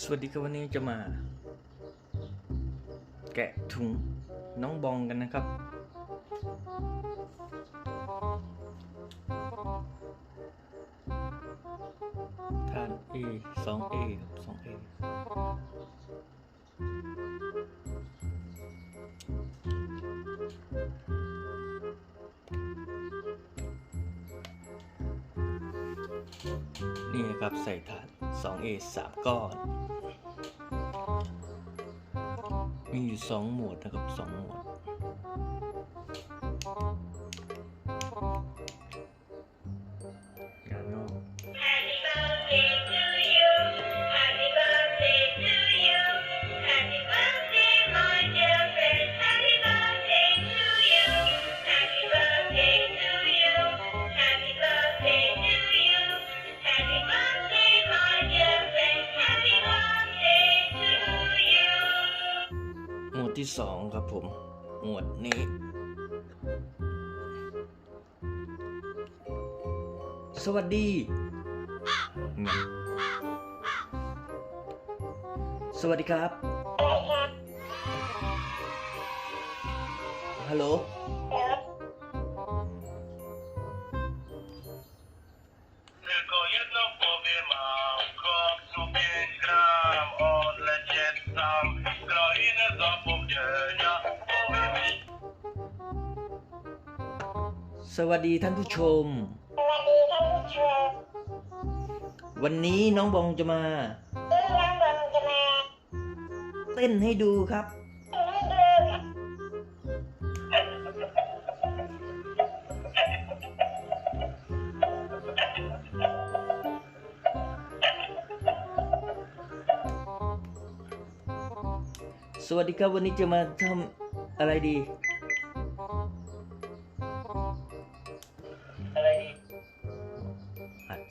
สวัสดีครับวันนี้จะมา แกะถุงน้องบองกันนะครับ ทาน A 2 A 2 A นี่นะครับใส่ถาด 2A 3 ก้อน มีอยู่ 2 หมวดนะครับ 2 หมวด ที่สองครับผมหมวดนี้ สวัสดีไงสวัสดีครับ ฮัลโหล สวัสดีท่านผู้ชม วันนี้น้องบองจะมา เต้นให้ดูครับ สวัสดีครับวันนี้จะมาทำอะไรดี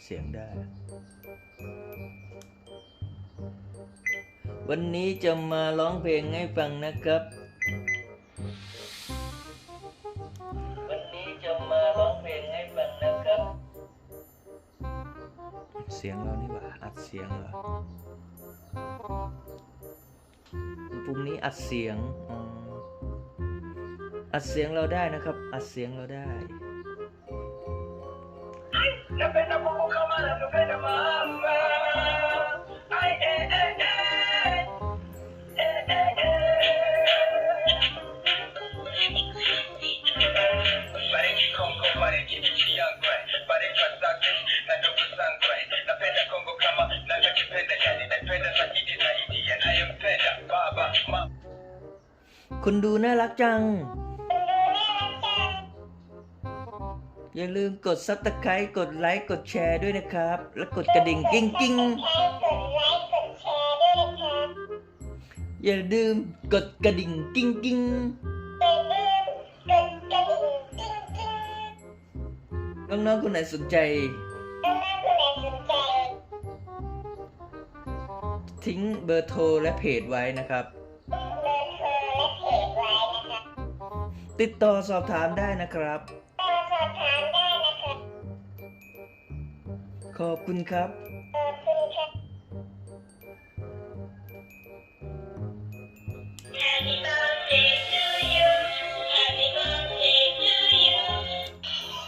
เสียงได้ วันนี้จะมาร้องเพลงให้ฟังนะครับ วันนี้จะมาร้องเพลงให้ฟังนะครับ เสียงเรานี่หว่าอัดเสียงเหรอปุ่มนี้อัดเสียงอัดเสียงเราได้นะครับ อัดเสียงเราได้ Napenda Mungu kama navyopenda mama. Ai, eh, eh, eh. Eh, eh, eh. Bariki Kongo, bariki nchi yangu, bariki wazazi na ndugu zangu. Napenda Kongo kama navyokipenda, yani napenda zaidi zaidi yanayompenda baba mama. คุณดูน่ารักจัง อย่าลืมกดซับสไครต์กดไลค์กดแชร์ด้วยนะครับ แล้วกดกระดิ่งกิ้งกิ้งอย่าลืมกดกระดิ่งกิ้งกิ้งน้องๆคนไหนสนใจ ทิ้งเบอร์โทรและเพจไว้นะครับติดต่อสอบถามได้นะครับ ขอบคุณครับ Happy birthday to you. Happy birthday to you.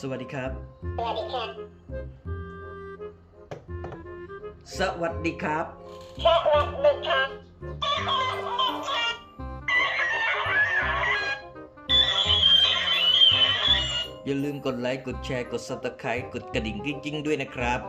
สวัสดีครับ สวัสดีครับ สวัสดีครับ สวัสดีครับ อย่าลืมกดไลค์ กดแชร์ กด subscribe กดกระดิ่งกิ้งๆ ด้วยนะครับ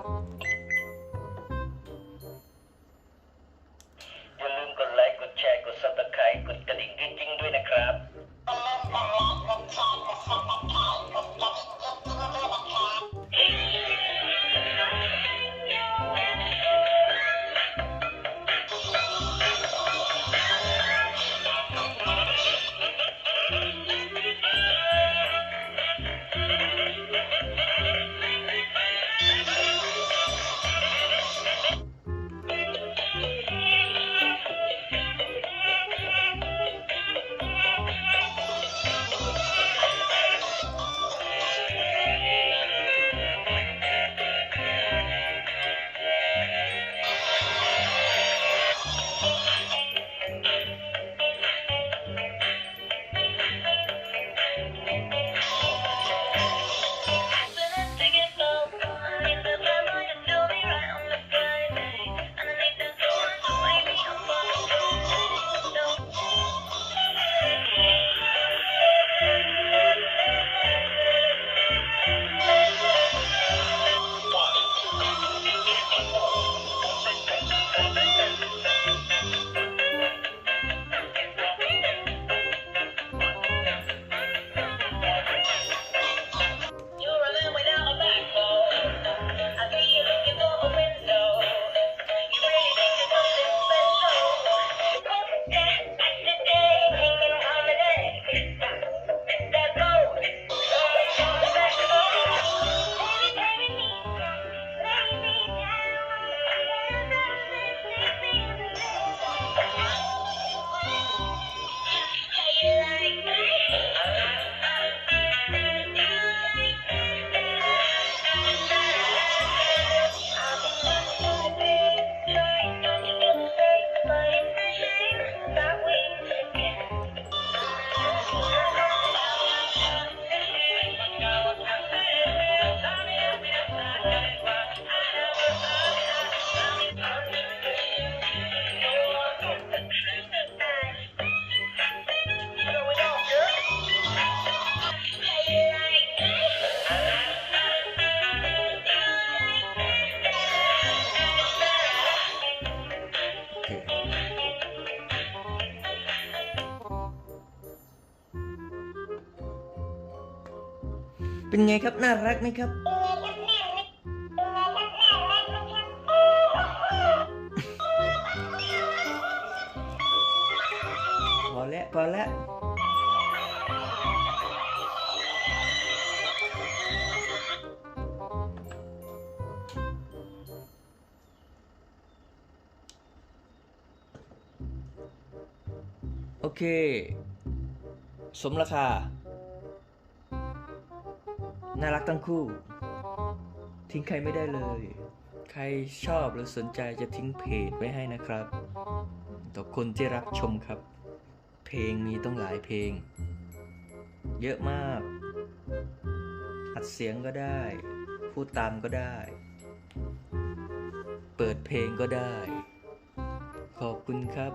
เป็นไงครับ น่ารักไหมครับ พอแล้วพอแล้วโอเค สมราคา น่ารักทั้งคู่ ทิ้งใครไม่ได้เลย ใครชอบหรือสนใจจะทิ้งเพจไว้ให้นะครับ ต่อคนที่รับชมครับ เพลงมีต้องหลายเพลง เยอะมาก อัดเสียงก็ได้ พูดตามก็ได้ เปิดเพลงก็ได้ ขอบคุณครับ